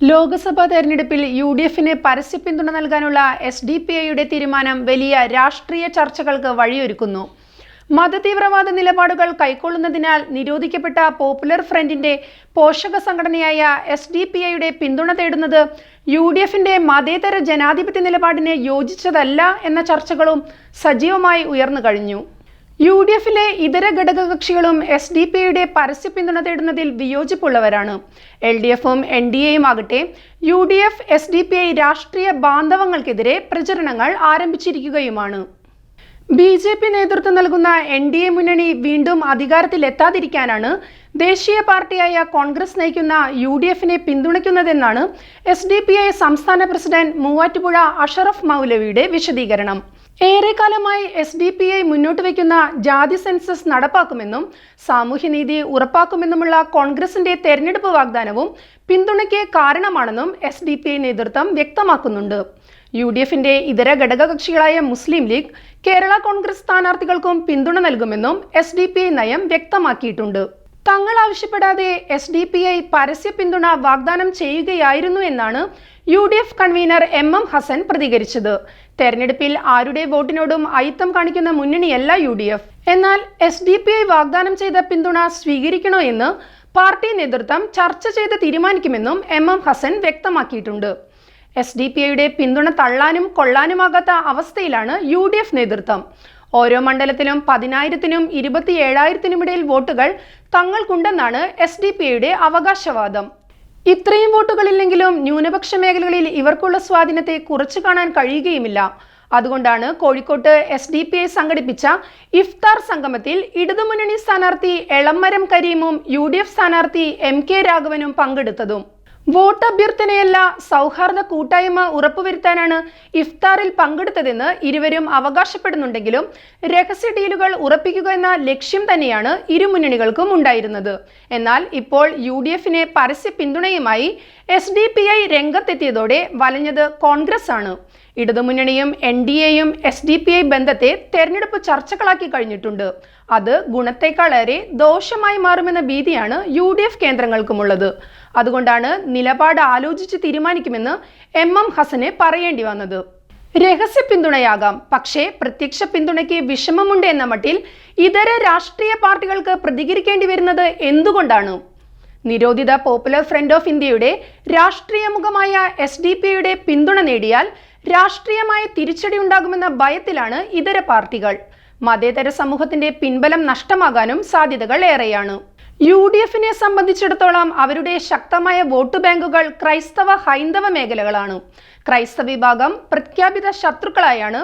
ലോക്സഭാ തെരഞ്ഞെടുപ്പിൽ U D എഫിന് പരസ്യ പിന്തുണ നൽകാനുള്ള എസ് ഡി പി ഐയുടെ തീരുമാനം വലിയ രാഷ്ട്രീയ ചർച്ചകൾക്ക് വഴിയൊരുക്കുന്നു. മതതീവ്രവാദ നിലപാടുകൾ കൈക്കൊള്ളുന്നതിനാൽ നിരോധിക്കപ്പെട്ട പോപ്പുലർ ഫ്രണ്ടിന്റെ പോഷക സംഘടനയായ എസ് ഡി പി ഐയുടെ പിന്തുണ തേടുന്നത് യു ഡി എഫിന്റെ മതേതര ജനാധിപത്യ നിലപാടിന് യോജിച്ചതല്ല എന്ന ചർച്ചകളും സജീവമായി ഉയർന്നു കഴിഞ്ഞു. യു ഡി എഫിലെ ഇതര ഘടകകക്ഷികളും എസ് ഡി പി യുടെ പരസ്യ പിന്തുണ തേടുന്നതിൽ വിയോജിപ്പുള്ളവരാണ്. എൽ ഡി എഫും എൻ ഡി എയും ആകട്ടെ U D F S D P I രാഷ്ട്രീയ ബാന്ധവങ്ങൾക്കെതിരെ പ്രചരണങ്ങൾ ആരംഭിച്ചിരിക്കുകയുമാണ്. ബി ജെ പി നേതൃത്വം നൽകുന്ന എൻ ഡി എ മുന്നണി വീണ്ടും അധികാരത്തിലെത്താതിരിക്കാനാണ് ദേശീയ പാർട്ടിയായ കോൺഗ്രസ് നയിക്കുന്ന യു ഡി എഫിനെ പിന്തുണയ്ക്കുന്നതെന്നാണ് എസ് ഡി പി ഐ സംസ്ഥാന പ്രസിഡന്റ് മൂവാറ്റുപുഴ അഷറഫ് മൗലവിയുടെ വിശദീകരണം. ഏറെക്കാലമായി എസ് ഡി പി ഐ മുന്നോട്ട് വയ്ക്കുന്ന ജാതി സെൻസസ് നടപ്പാക്കുമെന്നും സാമൂഹ്യനീതി ഉറപ്പാക്കുമെന്നുമുള്ള കോൺഗ്രസിന്റെ തെരഞ്ഞെടുപ്പ് വാഗ്ദാനവും പിന്തുണയ്ക്ക് കാരണമാണെന്നും എസ് ഡി പി ഐ നേതൃത്വം വ്യക്തമാക്കുന്നുണ്ട്. യു ഡി എഫിന്റെ ഇതര ഘടകകക്ഷികളായ മുസ്ലിം ലീഗ് കേരള കോൺഗ്രസ് സ്ഥാനാർത്ഥികൾക്കും പിന്തുണ നൽകുമെന്നും എസ് ഡി പി ഐ നയം വ്യക്തമാക്കിയിട്ടുണ്ട്. തങ്ങൾ ആവശ്യപ്പെടാതെ എസ് ഡി പി ഐ പരസ്യ പിന്തുണ വാഗ്ദാനം ചെയ്യുകയായിരുന്നു എന്നാണ് U D F convener M M Hassan പ്രതികരിച്ചത്. തെരഞ്ഞെടുപ്പിൽ ആരുടെ വോട്ടിനോടും അയിത്തം കാണിക്കുന്ന മുന്നണിയല്ല യു ഡി എഫ് എന്നാൽ എസ് ഡി പി ഐ വാഗ്ദാനം ചെയ്ത പിന്തുണ സ്വീകരിക്കണോ എന്ന് പാർട്ടി നേതൃത്വം ചർച്ച ചെയ്ത് തീരുമാനിക്കുമെന്നും എം എം ഹസൻ വ്യക്തമാക്കിയിട്ടുണ്ട്. എസ് ഡി പി ഐയുടെ പിന്തുണ തള്ളാനും കൊള്ളാനുമാകാത്ത അവസ്ഥയിലാണ് യു ഡി എഫ് നേതൃത്വം. ഓരോ മണ്ഡലത്തിലും പതിനായിരത്തിനും ഇരുപത്തി ഏഴായിരത്തിനുമിടയിൽ വോട്ടുകൾ തങ്ങൾക്കുണ്ടെന്നാണ് എസ് ഡി പി ഐയുടെ അവകാശവാദം. ഇത്രയും വോട്ടുകളില്ലെങ്കിലും ന്യൂനപക്ഷ മേഖലകളിൽ ഇവർക്കുള്ള സ്വാധീനത്തെ കുറച്ചു കാണാൻ കഴിയുകയുമില്ല. അതുകൊണ്ടാണ് കോഴിക്കോട്ട് എസ് ഡി പി ഐ സംഘടിപ്പിച്ച ഇഫ്താർ സംഗമത്തിൽ ഇടതുമുന്നണി സ്ഥാനാർത്ഥി എളമരം കരീമും യു ഡി എഫ് സ്ഥാനാർത്ഥി എം കെ രാഘവനും പങ്കെടുത്തതും. വോട്ട് അഭ്യർത്ഥനയല്ല സൗഹാർദ്ദ കൂട്ടായ്മ ഉറപ്പുവരുത്താനാണ് ഇഫ്താറിൽ പങ്കെടുത്തതെന്ന് ഇരുവരും അവകാശപ്പെടുന്നുണ്ടെങ്കിലും രഹസ്യ ഡീലുകൾ ഉറപ്പിക്കുക എന്ന ലക്ഷ്യം തന്നെയാണ് ഇരു മുന്നണികൾക്കും ഉണ്ടായിരുന്നത്. എന്നാൽ ഇപ്പോൾ യു പരസ്യ പിന്തുണയുമായി എസ് ഡി പി ഐ രംഗത്തെത്തിയതോടെ വലഞ്ഞത് കോൺഗ്രസ് ആണ് ഇടതുമുന്നണിയും എൻ ഡി എയും എസ് ഡി പി ഐ ബന്ധത്തെ തെരഞ്ഞെടുപ്പ് ചർച്ചകളാക്കി കഴിഞ്ഞിട്ടുണ്ട്. അത് ഗുണത്തെക്കാളേറെ ദോഷമായി മാറുമെന്ന ഭീതിയാണ് യു ഡി എഫ് കേന്ദ്രങ്ങൾക്കുമുള്ളത്. അതുകൊണ്ടാണ് നിലപാട് ആലോചിച്ച് തീരുമാനിക്കുമെന്ന് എം എം ഹസന് പറയേണ്ടി വന്നത്. രഹസ്യ പിന്തുണയാകാം. പക്ഷേ പ്രത്യക്ഷ പിന്തുണയ്ക്ക് വിഷമമുണ്ട് എന്ന മട്ടിൽ ഇതര രാഷ്ട്രീയ പാർട്ടികൾക്ക് പ്രതികരിക്കേണ്ടി വരുന്നത് എന്തുകൊണ്ടാണ്? നിരോധിത പോപ്പുലർ ഫ്രണ്ട് ഓഫ് ഇന്ത്യയുടെ രാഷ്ട്രീയ മുഖമായ എസ് ഡി പി യുടെ പിന്തുണ നേടിയാൽ രാഷ്ട്രീയമായ തിരിച്ചടി ഉണ്ടാകുമെന്ന ഭയത്തിലാണ് ഇതര പാർട്ടികൾ. മതേതര സമൂഹത്തിന്റെ പിൻബലം നഷ്ടമാകാനും സാധ്യതകൾ ഏറെയാണ്. യു ഡി എഫിനെ സംബന്ധിച്ചിടത്തോളം അവരുടെ ശക്തമായ വോട്ട് ബാങ്കുകൾ ക്രൈസ്തവ ഹൈന്ദവ മേഖലകളാണ്. ക്രൈസ്തവ വിഭാഗം പ്രഖ്യാപിത ശത്രുക്കളായാണ്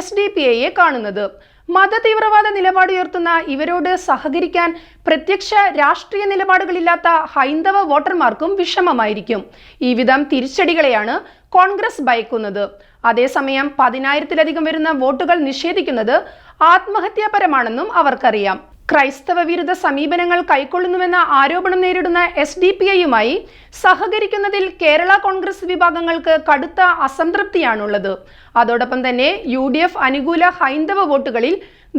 എസ് ഡി പി ഐയെ കാണുന്നത്. മതതീവ്രവാദ നിലപാടുയർത്തുന്ന ഇവരോട് സഹകരിക്കാൻ പ്രത്യക്ഷ രാഷ്ട്രീയ നിലപാടുകളില്ലാത്ത ഹൈന്ദവ വോട്ടർമാർക്കും വിഷമമായിരിക്കും. ഈ വിധം തിരിച്ചടികളെയാണ് കോൺഗ്രസ് ഭയക്കുന്നത്. അതേസമയം പതിനായിരത്തിലധികം വരുന്ന വോട്ടുകൾ നിഷേധിക്കുന്നത് ആത്മഹത്യാപരമാണെന്നും അവർക്കറിയാം. ക്രൈസ്തവ വിരുദ്ധ സമീപനങ്ങൾ കൈക്കൊള്ളുന്നുവെന്ന ആരോപണം നേരിടുന്ന എസ് ഡി പി ഐയുമായി സഹകരിക്കുന്നതിൽ കേരള കോൺഗ്രസ് വിഭാഗങ്ങൾക്ക് കടുത്ത അസംതൃപ്തിയാണുള്ളത്. അതോടൊപ്പം തന്നെ യു ഡി എഫ് അനുകൂല ഹൈന്ദവ വോട്ടുകളിൽ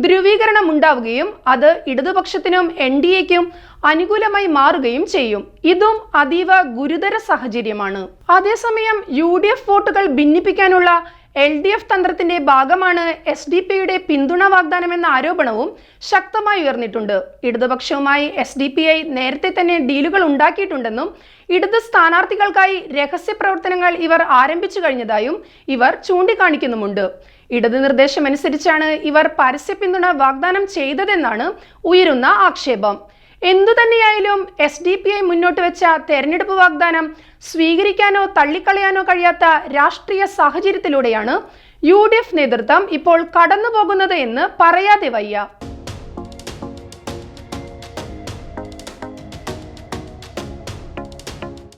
ധ്രുവീകരണം ഉണ്ടാവുകയും അത് ഇടതുപക്ഷത്തിനും എൻ ഡി എക്കും അനുകൂലമായി മാറുകയും ചെയ്യും. ഇതും അതീവ ഗുരുതര സാഹചര്യമാണ്. അതേസമയം യു ഡി എഫ് വോട്ടുകൾ ഭിന്നിപ്പിക്കാനുള്ള എൽ ഡി എഫ് തന്ത്രത്തിന്റെ ഭാഗമാണ് എസ് ഡി പിയുടെ പിന്തുണ വാഗ്ദാനം എന്ന ആരോപണവും ശക്തമായി ഉയർന്നിട്ടുണ്ട്. ഇടതുപക്ഷവുമായി എസ് ഡി പി ഐ നേരത്തെ തന്നെ ഡീലുകൾ ഉണ്ടാക്കിയിട്ടുണ്ടെന്നും ഇടത് സ്ഥാനാർത്ഥികൾക്കായി രഹസ്യ പ്രവർത്തനങ്ങൾ ഇവർ ആരംഭിച്ചു കഴിഞ്ഞതായും ഇവർ ചൂണ്ടിക്കാണിക്കുന്നുമുണ്ട്. ഇടത് നിർദ്ദേശമനുസരിച്ചാണ് ഇവർ പരസ്യ പിന്തുണ വാഗ്ദാനം ചെയ്തതെന്നാണ് ഉയരുന്ന ആക്ഷേപം. എന്തുതന്നെയായാലും എസ് ഡി പി ഐ മുന്നോട്ട് വെച്ച തെരഞ്ഞെടുപ്പ് വാഗ്ദാനം സ്വീകരിക്കാനോ തള്ളിക്കളയാനോ കഴിയാത്ത രാഷ്ട്രീയ സാഹചര്യത്തിലൂടെയാണ് യു ഡി എഫ് നേതൃത്വം ഇപ്പോൾ കടന്നു പോകുന്നത് എന്ന് പറയാതെ വയ്യ.